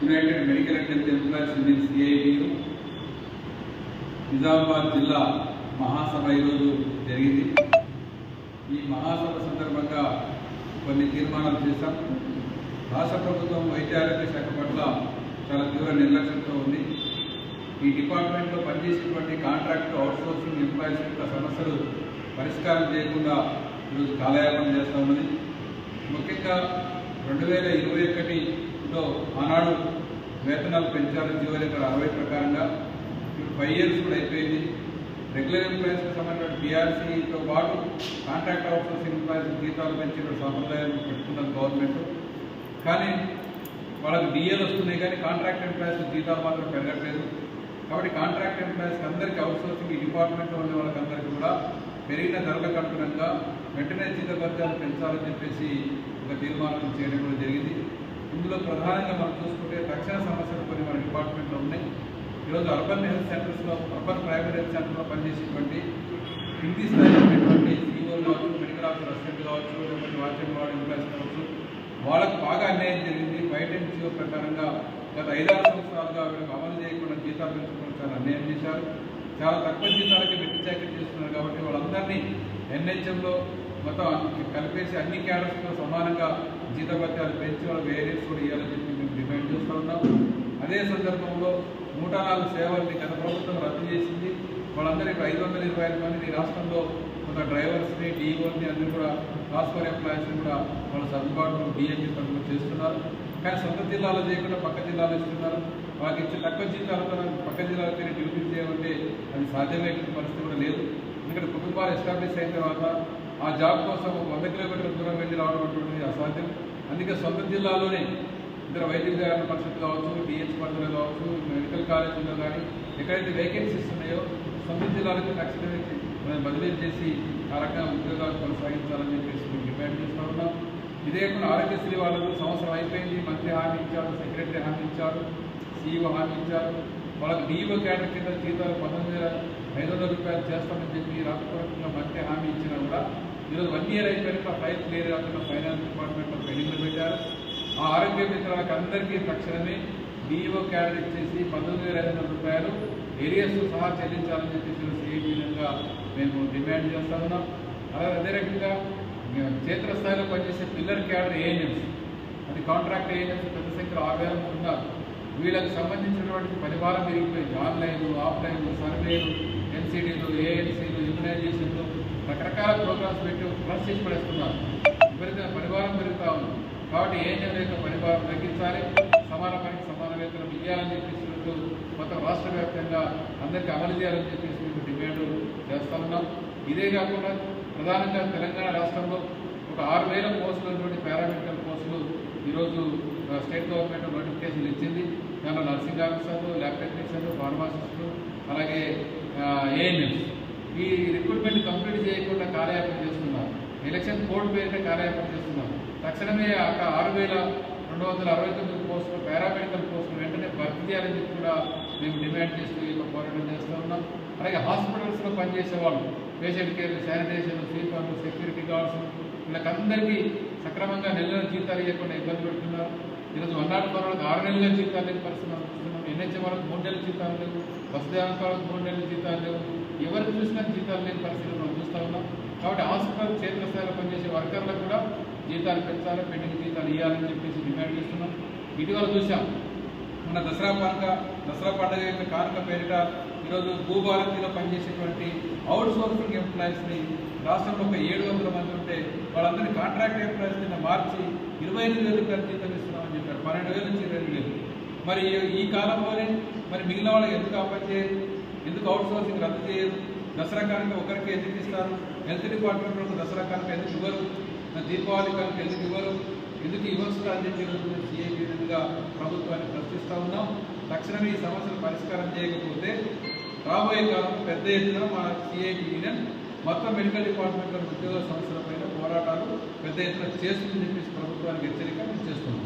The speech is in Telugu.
United medical and health employees union CITU Nizamabad జిల్లా మహాసభ ఈరోజు జరిగింది. ఈ మహాసభ సందర్భంగా కొన్ని తీర్మానాలు చేశాం. రాష్ట్ర ప్రభుత్వం వైద్య ఆరోగ్య శాఖ పట్ల చాలా తీవ్ర నిర్లక్ష్యంతో ఉంది. ఈ డిపార్ట్మెంట్లో పనిచేసినటువంటి కాంట్రాక్ట్ అవుట్సోర్సింగ్ ఎంప్లాయీస్ యొక్క సమస్యలు పరిష్కారం చేయకుండా ఈరోజు కాలయాపన చేస్తామని ముఖ్యంగా రెండు వేల ఇరవై ఒకటి ఒకటిలో ఆనాడు వేతనాలు పెంచారు జీవో లెక్కల అరవై ప్రకారంగా. ఇప్పుడు ఫైవ్ ఇయర్స్ కూడా అయిపోయింది. రెగ్యులర్ ఎంప్లాయీస్కి సంబంధించిన టీఆర్సీతో పాటు కాంట్రాక్ట్ ఆఫీసర్స్ ఎంప్లాయీస్ జీతాలు పెంచి ఇక్కడ సాంప్రదాయం పెట్టుకున్నది గవర్నమెంట్. కానీ వాళ్ళకి డిఏలు వస్తున్నాయి కానీ కాంట్రాక్ట్ ఎంప్లాయీస్ జీతాలు మాత్రం పెరగట్లేదు. కాబట్టి కాంట్రాక్ట్ ఎంప్లాయీస్ అందరికీ అవుట్సోర్సింగ్ ఈ డిపార్ట్మెంట్లో ఉన్న వాళ్ళకందరికీ కూడా పెరిగిన ధరలకు అనుగుణంగా వెంటనే జీతభత్యాలు పెంచాలని చెప్పేసి ఒక తీర్మానం చేయడం కూడా జరిగింది. ఇందులో ప్రధానంగా మనం చూసుకుంటే తక్షణ సమస్యలు కొన్ని మన డిపార్ట్మెంట్లో ఉన్నాయి. ఈరోజు అర్బన్ హెల్త్ సెంటర్స్లో అర్బన్ ప్రైవేట్ హెల్త్ సెంటర్లో పనిచేసేటువంటి హిందీ స్థాయిలో ఉన్నటువంటి సీఓలు కావచ్చు మెడికల్ ఆఫీసర్ అసిస్టెంట్ కావచ్చు లేకపోతే వాచ్మెన్ వార్డ్ ఎంప్లాయీస్ కావచ్చు వాళ్ళకు బాగా అన్యాయం జరిగింది. బయట జీవో ప్రకారంగా గత ఐదారు సంవత్సరాలుగా వీళ్ళకి అమలు చేయకుండా జీతాలు పెంచుకోవడం చాలా అన్యాయం చేశారు. చాలా తక్కువ జీతాలకి వెట్టి చాకరీ చేస్తున్నారు కాబట్టి వాళ్ళందరినీ ఎన్హెచ్ఎంలో మొత్తం కలిపేసి అన్ని క్యాడర్స్తో సమానంగా జీతభత్యాలు పెంచి వాళ్ళ వేరియన్స్ కూడా ఇవ్వాలని చెప్పి మేము డిమాండ్ చేస్తూ ఉన్నాం. అదే సందర్భంలో నూట నాలుగు సేవల్ని గత ప్రభుత్వం రద్దు చేసింది. వాళ్ళందరూ ఇప్పుడు ఐదు వందల ఇరవై ఐదు మంది రాష్ట్రంలో కొంత డ్రైవర్స్ని డీఓని అందరూ కూడా ట్రాన్స్ఫర్ ఎంప్లాయీస్ని కూడా వాళ్ళ సర్దుబాటు డిఎంపీ పనులు చేస్తున్నారు. కానీ సొంత జిల్లాలో చేయకుండా పక్క జిల్లాలో ఇస్తున్నారు. వాళ్ళకి ఇచ్చే తక్కువ జీతాలతో పక్క జిల్లాలకు వెళ్ళి డ్యూటీ చేయమంటే అది సాధ్యమే పరిస్థితి కూడా లేదు. ఎందుకంటే కుటుంబాలు ఎస్టాబ్లిష్ అయిన తర్వాత ఆ జాబ్ కోసం వంద కిలోమీటర్ల దూరం వెళ్ళి రావడం అటువంటిది అసాధ్యం. అందుకే సొంత జిల్లాలోనే ఇద్దరు వైద్య విద్యాలయ పరిషత్ కావచ్చు డిహెచ్ పరిధిలో కావచ్చు మెడికల్ కాలేజీలో కానీ ఎక్కడైతే వేకెన్సీస్ ఉన్నాయో సొంత జిల్లాలకు ఖచ్చితంగా మనం బదిలీ చేసి ఆ రకంగా ఉద్యోగాలు కొనసాగించాలని చెప్పేసి మేము డిమాండ్ చేస్తూ ఉన్నాం. ఇదే కాకుండా ఆరోగ్యశ్రీ వాళ్ళకు సంవత్సరం అయిపోయింది మంత్రి హామీ ఇచ్చారు సెక్రటరీ హామీ ఇచ్చారు సీఈఓ హామీ ఇచ్చారు. వాళ్ళకి డిఈఓ క్యాడర్ కింద జీతాలు పంతొమ్మిది వేల ఐదు వందల రూపాయలు చేస్తామని చెప్పి రాష్ట్రపూర్వకంగా మంత్రి హామీ ఇచ్చినా కూడా ఈరోజు వన్ ఇయర్ అయిపోయినాక ఫైల్ క్లియర్ కాకుండా ఫైనాన్స్ డిపార్ట్మెంట్లో పెండింగ్లు పెట్టారు. ఆ ఆరోగ్య మిత్రులకు అందరికీ తక్షణమే డిఓ క్యాడర్ ఇచ్చేసి పంతొమ్మిది వేల ఐదు వందల రూపాయలు ఏరియాస్ సహా చెల్లించాలని చెప్పేసి ఏ విధంగా మేము డిమాండ్ చేస్తా ఉన్నాం. అలాగే అదే రకంగా క్షేత్రస్థాయిలో పనిచేసే పిల్లర్ క్యాడర్ ఏఎన్ఎంస్ అది కాంట్రాక్ట్ ఏఎన్ఎంస్ పెద్ద సంఖ్యలో ఆవేదన ఉన్నారు వీళ్ళకి సంబంధించినటువంటి పరివారం పెరిగిపోయింది. ఆన్లైన్ ఆఫ్లైన్ సర్వేలు ఎన్సీడీలు ఏఎన్సీలు ఇమ్యునైజేషన్లు రకరకాల ప్రోగ్రామ్స్ పెట్టి ప్లస్ చేసి పడేస్తున్నారు. విపరీతమైన పరివారం పెరుగుతూ ఉంది. కాబట్టి ఏ యొక్క పరివారం తగ్గించాలి సమాన పనికి సమాన వేతనం ఇవ్వాలని చెప్పేసి మొత్తం రాష్ట్ర వ్యాప్తంగా అందరికీ అమలు చేయాలని చెప్పేసి మేము డిమాండ్ చేస్తా ఉన్నాం. ఇదే కాకుండా ప్రధానంగా తెలంగాణ రాష్ట్రంలో ఒక ఆరు వేల పోస్టులు పారామెడికల్ పోస్టులు ఈరోజు స్టేట్ గవర్నమెంట్ నోటిఫికేషన్ ఇచ్చింది. దానిలో నర్సింగ్ ఆఫీసర్లు ల్యాబ్ టెక్నీషియన్లు ఫార్మాసిస్టులు అలాగే ఏఎన్ఎంస్ ఈ రిక్రూట్మెంట్ కంప్లీట్ చేయకుండా కార్యాపన చేస్తున్నారు. ఎలక్షన్ కోడ్ పేరిట కార్యాపన చేస్తున్నారు. తక్షణమే ఆ ఆరు వేల రెండు వందల అరవై తొమ్మిది పోస్టులు పారామెడికల్ పోస్టులు వెంటనే భర్తీ చేయాలని చెప్పి కూడా మేము డిమాండ్ చేస్తూ ఈ యొక్క పోరాటం చేస్తూ ఉన్నాం. అలాగే హాస్పిటల్స్లో పనిచేసే వాళ్ళు పేషెంట్ కేర్ శానిటేషన్ స్వీపర్లు సెక్యూరిటీ గార్డ్స్ వీళ్ళకందరికీ సక్రమంగా నెల నెల జీతాలు ఇవ్వకుండా ఇబ్బంది పెడుతున్నారు. ఈరోజు వన్ నాట్ ఫోర్ వాళ్ళకి ఆరు నెలల జీతాలు లేని పరిస్థితి మనం చూస్తున్నాం. ఎన్హెచ్ఎం వాళ్ళకి మూడు నెలల జీతాలు లేవు. బస్ దేవానికి మూడు నెలల జీతాలు లేవు. ఎవరు చూసినా జీతాలు లేని పరిస్థితులు మనం చూస్తూ ఉన్నాం. కాబట్టి హాస్పిటల్ క్షేత్రస్థాయిలో పనిచేసే వర్కర్లకు కూడా జీతాలు పెంచాలి పెండింగ్ జీతాలు ఇవ్వాలని చెప్పేసి డిమాండ్ చేస్తున్నాం. ఇటీవల చూసాం మన దసరా పండుగ దసరా పండుగ యొక్క కానుక పేరిట ఈరోజు భూభారతిలో పనిచేసేటువంటి అవుట్ సోర్సింగ్ ఎంప్లాయీస్ని రాష్ట్రంలో ఒక ఏడు వందల మంది ఉంటే వాళ్ళందరినీ కాంట్రాక్ట్ ఎంప్లాయీస్ కింద మార్చి ఇరవై ఎనిమిది వేలు కలిసి జీతం ఇస్తున్నామని చెప్పారు. పన్నెండు వేలు నుంచి ఇరవై వేలు. మరి ఈ కాలంలోనే మరి మిగిలిన వాళ్ళకి ఎందుకు ఆఫర్ ఎందుకు అవుట్ సోర్సింగ్ రద్దు చేయరు దసరా కానుక ఒకరికి ఎందుకు ఇస్తారు? హెల్త్ డిపార్ట్మెంట్ వాళ్ళకి దసరా కానుక ఎందుకు ఇవ్వరు? దీపావళి కానుక ఎందుకు ఇవ్వరు? ఎందుకు ఇవ్వచ్చు అని చెప్పి విధంగా ప్రభుత్వాన్ని ప్రశ్నిస్తూ ఉన్నాం. తక్షణమే ఈ సమస్యను పరిష్కారం చేయకపోతే రాబోయే కాలం పెద్ద ఎత్తున మా సిఐటి యూనియన్ మొత్తం మెడికల్ డిపార్ట్మెంట్లో ఉద్యోగ సమస్యలపైన పైన పోరాటాలు పెద్ద ఎత్తున చేస్తుందని చెప్పేసి ప్రభుత్వానికి హెచ్చరిక మేము చేస్తున్నాం.